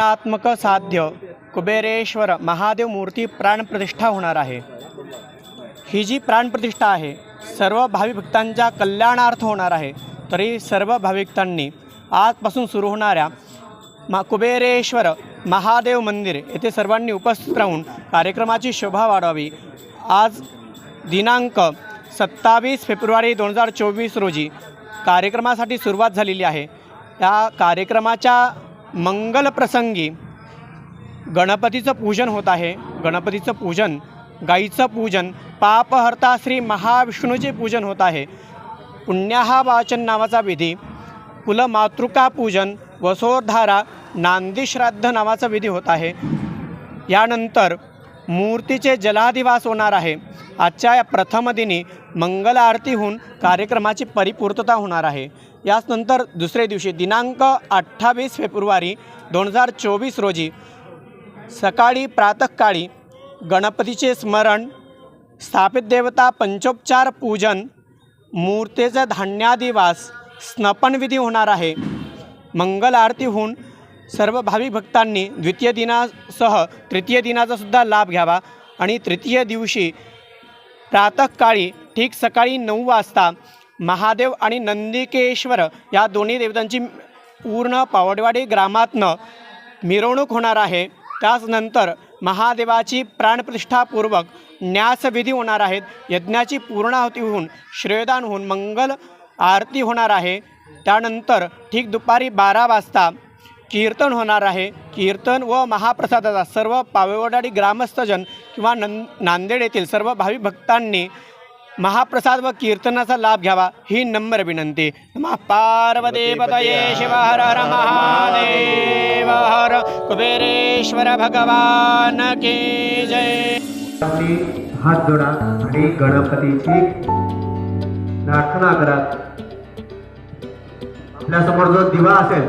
त्रिगुणात्मक साध्य कुबेरेश्वर महादेव मूर्ती प्राणप्रतिष्ठा होणार आहे. ही जी प्राणप्रतिष्ठा आहे सर्व भाविक भक्तांच्या कल्याणार्थ होणार आहे. तरी सर्व भाविकांनी आजपासून सुरू होणाऱ्या मा कुबेरेश्वर महादेव मंदिर येथे सर्वांनी उपस्थित राहून कार्यक्रमाची शोभा वाढवावी आज दिनांक सत्तावीस फेब्रुवारी दोन हजार चोवीस रोजी कार्यक्रमासाठी सुरुवात झालेली आहे. या कार्यक्रमाच्या मंगलप्रसंगी गणपतीचं पूजन होत आहे. गणपतीचं पूजन गाईचं पूजन पापहर्ता श्री महाविष्णूचे पूजन होत आहे. पुण्याहा वाचन नावाचा विधी कुलमातृका पूजन वसोधारा नांदीश्राद्ध नावाचा विधी होत आहे. यानंतर मूर्तीचे जलाधिवास होणार आहे. आजच्या या प्रथम दिनी मंगल आरती होऊन कार्यक्रमाची परिपूर्तता होणार आहे. याचनंतर दुसरे दिवशी दिनांक अठ्ठावीस फेब्रुवारी दोन हजार चोवीस रोजी सकाळी प्रातःकाळी गणपतीचे स्मरण स्थापित देवता पंचोपचार पूजन मूर्तीचा धान्यादिवास स्नपनविधी होणार आहे. मंगल आरती होऊन सर्व भाविक भक्तांनी द्वितीय दिनासह तृतीय दिनाचासुद्धा लाभ घ्यावा आणि तृतीय दिवशी प्रातःकाळी ठीक सकाळी नऊ वाजता महादेव आणि नंदिकेश्वर या दोन्ही देवतांची पूर्ण पावडवाडी ग्रामातनं मिरवणूक होणार आहे. त्याचनंतर महादेवाची प्राणप्रतिष्ठापूर्वक न्यासविधी होणार आहेत. यज्ञाची पूर्णाहुती होऊन श्रेयदान होऊन मंगल आरती होणार आहे. त्यानंतर ठीक दुपारी बारा वाजता कीर्तन होणार आहे. कीर्तन व महाप्रसादाचा सर्व पावेवडाडी ग्रामस्थजन किंवा नं नांदेड येथील सर्व भाविक भक्तांनी महाप्रसाद व कीर्तनाचा लाभ घ्यावा ही नम्र विनंती. नमः पार्वती पतये शिव हर हर महादेव. हर कुबेरेश्वर भगवान की जय. हात जोडा आणि गणपतीची प्रार्थना करा. आपल्यासमोर जो दिवा असेल